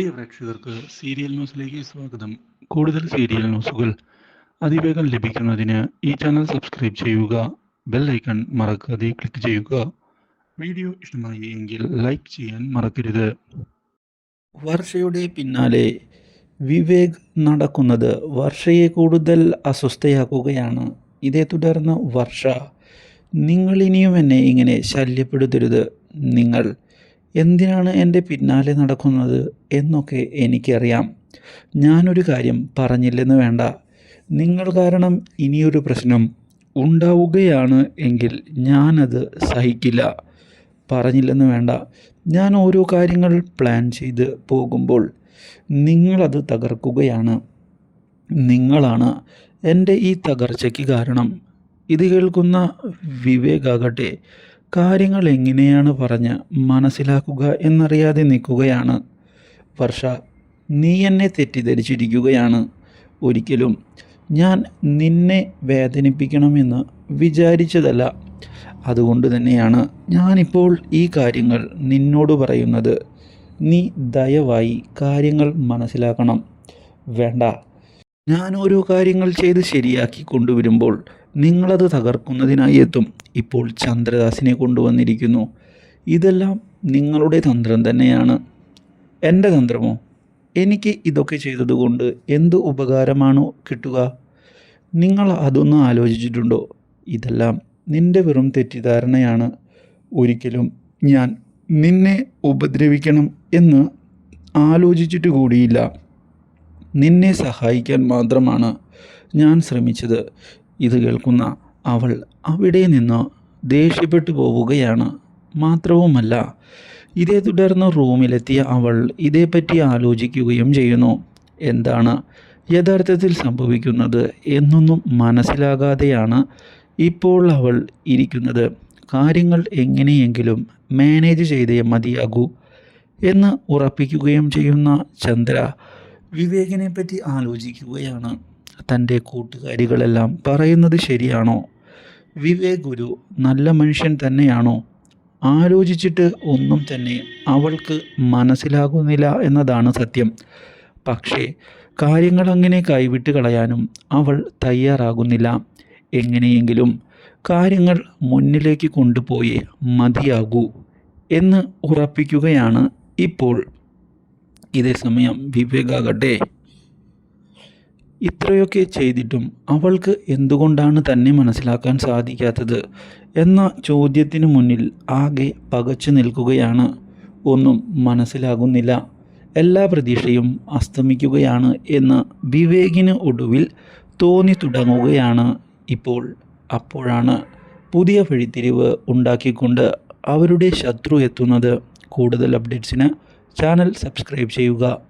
പ്രിയ പ്രേക്ഷകർക്ക് സീരിയൽ ന്യൂസിലേക്ക് സ്വാഗതം. കൂടുതൽ സീരിയൽ ന്യൂസുകൾ അതിവേഗം ലഭിക്കുന്നതിന് ഈ ചാനൽ സബ്സ്ക്രൈബ് ചെയ്യുക ബെൽ ഐക്കൺ മറക്കാതെ ക്ലിക്ക് ചെയ്യുക. വീഡിയോ ഇഷ്ടമായി എങ്കിൽ ലൈക്ക് ചെയ്യാൻ മറക്കരുത്. വർഷയുടെ പിന്നാലെ വിവേക് നടക്കുന്നത് വർഷയെ കൂടുതൽ അസ്വസ്ഥയാക്കുകയാണ്. ഇതേ തുടർന്ന് വർഷ നിങ്ങളിനിയും എന്നെ ഇങ്ങനെ ശല്യപ്പെടുത്തരുത്. നിങ്ങൾ എന്തിനാണ് എന്റെ പിന്നാലെ നടക്കുന്നത് എന്നൊക്കെ എനിക്കറിയാം. ഞാനൊരു കാര്യം പറഞ്ഞില്ലെന്ന് വേണ്ട. നിങ്ങൾ കാരണം ഇനിയൊരു പ്രശ്നം ഉണ്ടാവുകയാണ് എങ്കിൽ ഞാനത് സഹിക്കില്ല. പറഞ്ഞില്ലെന്ന് വേണ്ട. ഞാൻ ഓരോ കാര്യങ്ങൾ പ്ലാൻ ചെയ്ത് പോകുമ്പോൾ നിങ്ങളത് തകർക്കുകയാണ്. നിങ്ങളാണ് എന്റെ ഈ തകർച്ചയ്ക്ക് കാരണം. ഇത് കേൾക്കുന്ന വിവേകാകട്ടെ കാര്യങ്ങൾ എങ്ങനെയാണ് പറഞ്ഞ് മനസ്സിലാക്കുക എന്നറിയാതെ നിൽക്കുകയാണ്. വർഷ നീ എന്നെ തെറ്റിദ്ധരിച്ചിരിക്കുകയാണ്. ഒരിക്കലും ഞാൻ നിന്നെ വേദനിപ്പിക്കണമെന്ന് വിചാരിച്ചതല്ല. അതുകൊണ്ട് തന്നെയാണ് ഞാനിപ്പോൾ ഈ കാര്യങ്ങൾ നിന്നോട് പറയുന്നത്. നീ ദയവായി കാര്യങ്ങൾ മനസ്സിലാക്കണം. വേണ്ട. ഞാൻ ഓരോ കാര്യങ്ങൾ ചെയ്ത് ശരിയാക്കി കൊണ്ടുവരുമ്പോൾ നിങ്ങളത് തകർക്കുന്നതിനായി എത്തും. ഇപ്പോൾ ചന്ദ്രദാസിനെ കൊണ്ടുവന്നിരിക്കുന്നു. ഇതെല്ലാം നിങ്ങളുടെ തന്ത്രം തന്നെയാണ്. എന്റെ തന്ത്രമോ? എനിക്ക് ഇതൊക്കെ ചെയ്തതുകൊണ്ട് എന്ത് ഉപകാരമാണോ കിട്ടുക? നിങ്ങൾ അതൊന്ന് ആലോചിച്ചിട്ടുണ്ടോ? ഇതെല്ലാം നിന്റെ വെറും തെറ്റിദ്ധാരണയാണ്. ഒരിക്കലും ഞാൻ നിന്നെ ഉപദ്രവിക്കണം എന്ന് ആലോചിച്ചിട്ട് കൂടിയില്ല. നിന്നെ സഹായിക്കാൻ മാത്രമാണ് ഞാൻ ശ്രമിച്ചത്. ഇത് കേൾക്കുന്ന അവൾ അവിടെ നിന്ന് ദേഷ്യപ്പെട്ടു പോവുകയാണ്. മാത്രവുമല്ല ഇതേ തുടർന്ന് റൂമിലെത്തിയ അവൾ ഇതേപ്പറ്റി ആലോചിക്കുകയും ചെയ്യുന്നു. എന്താണ് യഥാർത്ഥത്തിൽ സംഭവിക്കുന്നത് എന്നൊന്നും മനസ്സിലാകാതെയാണ് ഇപ്പോൾ അവൾ ഇരിക്കുന്നത്. കാര്യങ്ങൾ എങ്ങനെയെങ്കിലും മാനേജ് ചെയ്തേ മതിയാകൂ എന്ന് ഉറപ്പിക്കുകയും ചെയ്യുന്ന ചന്ദ്ര വിവേകിനെപ്പറ്റി ആലോചിക്കുകയാണ്. തന്റെ കൂട്ടുകാരികളെല്ലാം പറയുന്നത് ശരിയാണോ? വിവേക് ഒരു നല്ല മനുഷ്യൻ തന്നെയാണോ? ആലോചിച്ചിട്ട് ഒന്നും തന്നെ അവൾക്ക് മനസ്സിലാകുന്നില്ല എന്നതാണ് സത്യം. പക്ഷേ കാര്യങ്ങൾ അങ്ങനെ കൈവിട്ട് കളയാനും അവൾ തയ്യാറാകുന്നില്ല. എങ്ങനെയെങ്കിലും കാര്യങ്ങൾ മുന്നിലേക്ക് കൊണ്ടുപോയി മതിയാകൂ എന്ന് ഉറപ്പിക്കുകയാണ് ഇപ്പോൾ. ഇതേ സമയം വിവേകാകട്ടെ. ഇത്രയൊക്കെ ചെയ്തിട്ടും അവൾക്ക് എന്തുകൊണ്ടാണ് തന്നെ മനസ്സിലാക്കാൻ സാധിക്കാത്തത് എന്ന ചോദ്യത്തിന് മുന്നിൽ ആകെ പകച്ചു നിൽക്കുകയാണ്. ഒന്നും മനസ്സിലാകുന്നില്ല. എല്ലാ പ്രതീക്ഷയും അസ്തമിക്കുകയാണ് എന്ന് വിവേകിന് ഒടുവിൽ തോന്നി തുടങ്ങുകയാണ് ഇപ്പോൾ. അപ്പോഴാണ് പുതിയ വഴിത്തിരിവ് ഉണ്ടാക്കിക്കൊണ്ട് അവരുടെ ശത്രു എത്തുന്നത്. കൂടുതൽ അപ്ഡേറ്റ്സിന് ചാനൽ സബ്സ്ക്രൈബ് ചെയ്യുക.